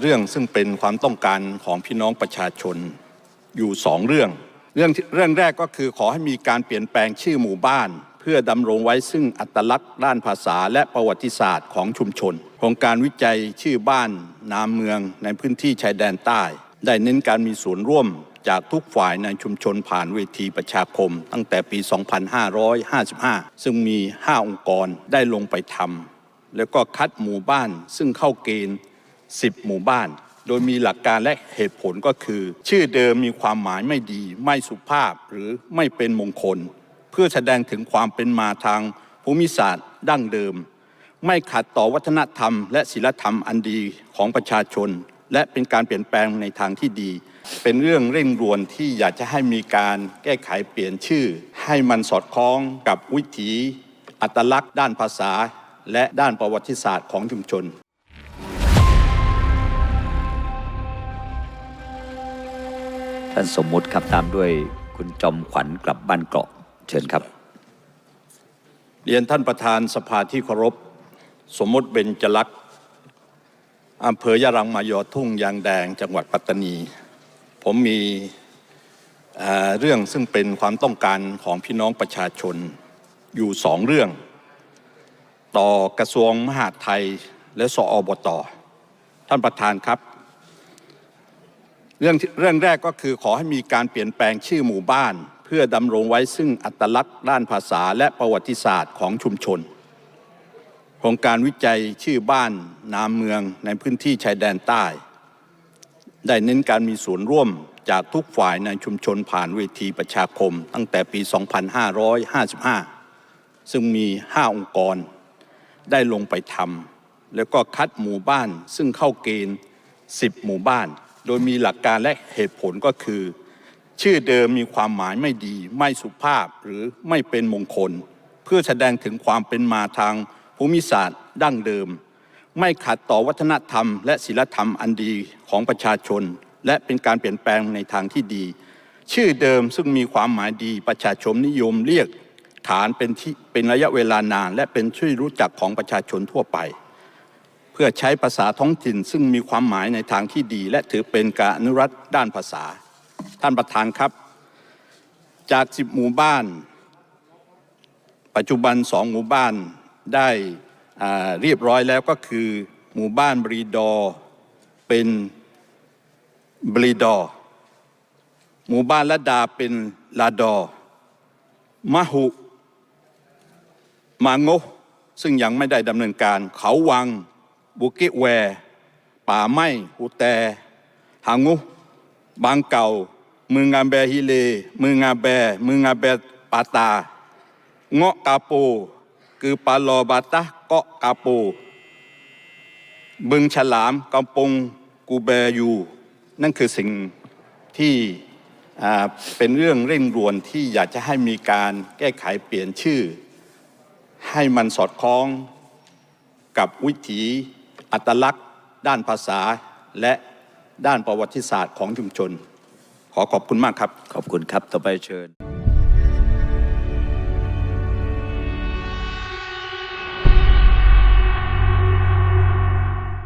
เรื่องซึ่งเป็นความต้องการของพี่น้องประชาชนอยู่สองเรื่อง เรื่องเรื่องแรกก็คือขอให้มีการเปลี่ยนแปลงชื่อหมู่บ้าน เพื่อดำรงไว้ซึ่งอัตลักษณ์ด้านภาษาและประวัติศาสตร์ของชุมชนโครงการวิจัยชื่อบ้านนามเมืองในพื้นที่ชายแดนใต้ ได้เน้นการมีส่วนร่วมจากทุกฝ่ายในชุมชนผ่านเวทีประชาคม ตั้งแต่ปี 2555 ซึ่งมี 5 องค์กรได้ลงไปทำแล้วก็คัดหมู่บ้านซึ่งเข้าเกณฑ์ 10 หมู่บ้าน โดยมีหลักการและเหตุผลก็คือ ชื่อเดิมมีความหมายไม่ดี ไม่สุภาพหรือไม่เป็นมงคล เพื่อแสดงถึงความเป็นมาทางภูมิศาสตร์ ดั้งเดิม ไม่ขัดต่อวัฒนธรรม และศีลธรรมอันดีของประชาชน และเป็นการเปลี่ยนแปลงในทางที่ดี เป็นเรื่องเร่งด่วนที่อยากจะให้มีการแก้ไขเปลี่ยนชื่อ ให้มันสอดคล้องกับวิถีอัตลักษณ์ด้านภาษาและด้านประวัติศาสตร์ของชุมชน ท่านสมมุติครับตามด้วยคุณจอมขวัญกลับบ้านเกาะเชิญครับ เรียนท่านประธานสภาที่เคารพ สมมติเบญจลักษณ์อำเภอยะรังมายอทุ่งยางแดงจังหวัดปัตตานี ผมมีเอ่อเรื่องซึ่งเป็นความต้องการของพี่น้องประชาชนอยู่สองเรื่อง ต่อกระทรวงมหาดไทยและสอบตท่านประธานครับ เรื่องเรื่องแรกก็คือขอให้มีการเปลี่ยนแปลงชื่อหมู่บ้าน เพื่อดำรงไว้ซึ่งอัตลักษณ์ด้านภาษาและประวัติศาสตร์ของชุมชนโครงการวิจัยชื่อบ้านนามเมืองในพื้นที่ชายแดนใต้ ได้เน้นการมีส่วนร่วมจากทุกฝ่ายในชุมชนผ่านเวทีประชาคม ตั้งแต่ปี 2555 ซึ่งมี 5 องค์กร ได้ลงไปทำแล้วก็คัดหมู่บ้านซึ่งเข้าเกณฑ์ 10 หมู่บ้าน โดยมีหลักการและเหตุผลก็คือ ชื่อเดิมมีความหมายไม่ดี ไม่สุภาพหรือไม่เป็นมงคล เพื่อแสดงถึงความเป็นมาทางภูมิศาสตร์ ดั้งเดิม ไม่ขัดต่อวัฒนธรรม และศีลธรรมอันดีของประชาชน และเป็นการเปลี่ยนแปลงในทางที่ดี ชื่อเดิมซึ่งมีความหมายดีประชาชนนิยมเรียก ฐานเป็นที่เป็นระยะเวลานาน และเป็นชื่อรู้จักของประชาชนทั่วไป พื่อใช้ภาษาท้องถิ่น ซึ่งมีความหมายในทางที่ดี และถือเป็นการอนุรักษ์ด้านภาษา ท่านประธานครับ จากสิบหมู่บ้าน ปัจจุบันสองหมู่บ้านได้เรียบร้อยแล้วก็คือหมู่บ้านบรีดอเป็นบรีดอหมู่บ้านละดาเป็นลาดอมะหุมางกซึ่งยังไม่ได้ดำเนินการเขาวัง บุกิแว ป่าไม้หูแต่หางูบางเก่า มืองาแบฮิเล มืองาแบ มืองาแบปาตา เงาะกาโปคือปาลอบาตะเกาะกาโปบึงฉลามกำปงกูแบยู นั่นคือสิ่งที่เป็นเรื่องเร่งด่วนที่อยากจะให้มีการแก้ไขเปลี่ยนชื่อ ให้มันสอดคล้องกับวิถี อัตลักษณ์ ด้านภาษาและด้านประวัติศาสตร์ของชุมชน ขอขอบคุณมากครับ ขอบคุณครับ ต่อไปเชิญ